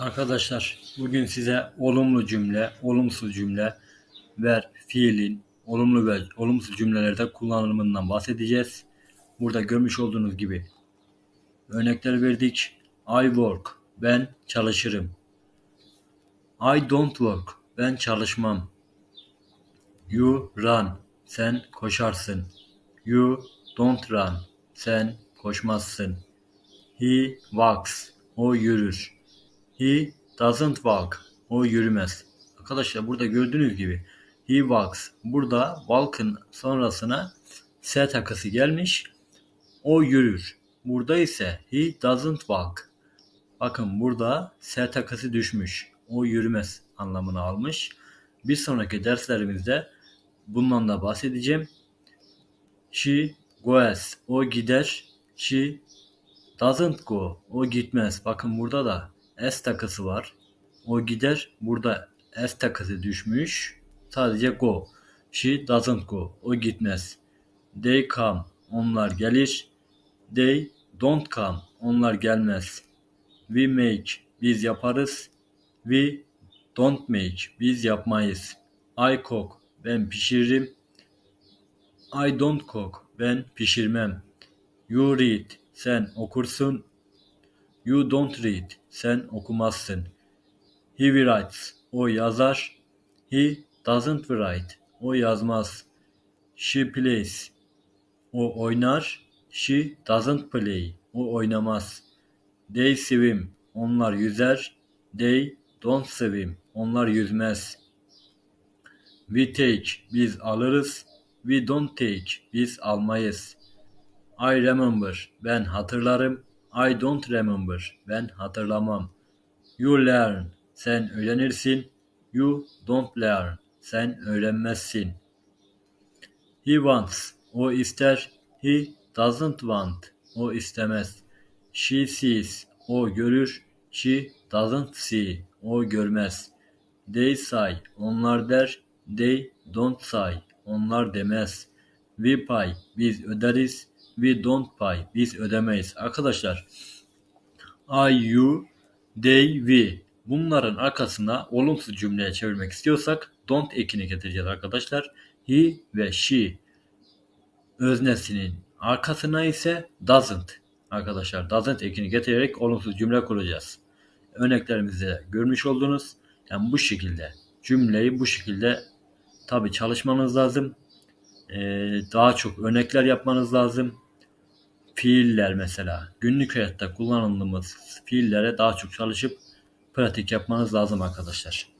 Arkadaşlar bugün size olumlu cümle, olumsuz cümle ve fiilin olumlu ve olumsuz cümlelerde kullanımından bahsedeceğiz. Burada görmüş olduğunuz gibi örnekler verdik. I work, ben çalışırım. I don't work, ben çalışmam. You run, sen koşarsın. You don't run, sen koşmazsın. He walks, o yürür. He doesn't walk. O yürümez. Arkadaşlar burada gördüğünüz gibi he walks. Burada walk'ın sonrasına s takısı gelmiş. O yürür. Burada ise he doesn't walk. Bakın burada s takısı düşmüş. O yürümez anlamını almış. Bir sonraki derslerimizde bundan da bahsedeceğim. She goes. O gider. She doesn't go. O gitmez. Bakın burada da S takısı var. O gider. Burada S takısı düşmüş. Sadece go. She doesn't go. O gitmez. They come. Onlar gelir. They don't come. Onlar gelmez. We make. Biz yaparız. We don't make. Biz yapmayız. I cook. Ben pişiririm. I don't cook. Ben pişirmem. You read. Sen okursun. You don't read. Sen okumazsın. He writes. O yazar. He doesn't write. O yazmaz. She plays. O oynar. She doesn't play. O oynamaz. They swim. Onlar yüzer. They don't swim. Onlar yüzmez. We take. Biz alırız. We don't take. Biz almayız. I remember. Ben hatırlarım. I don't remember. Ben hatırlamam. You learn. Sen öğrenirsin. You don't learn. Sen öğrenmezsin. He wants. O ister. He doesn't want. O istemez. She sees. O görür. She doesn't see. O görmez. They say. Onlar der. They don't say. Onlar demez. We pay. Biz öderiz. We don't pay. Biz ödemeyiz. Arkadaşlar I, you, they, we bunların arkasına olumsuz cümleye çevirmek istiyorsak don't ekini getireceğiz arkadaşlar. He ve she öznesinin arkasına ise doesn't arkadaşlar doesn't ekini getirerek olumsuz cümle kuracağız. Örneklerimizde görmüş oldunuz. Yani bu şekilde cümleyi bu şekilde tabi çalışmanız lazım. Ee, daha çok örnekler yapmanız lazım fiiller mesela günlük hayatta kullandığımız fiillere daha çok çalışıp pratik yapmanız lazım arkadaşlar.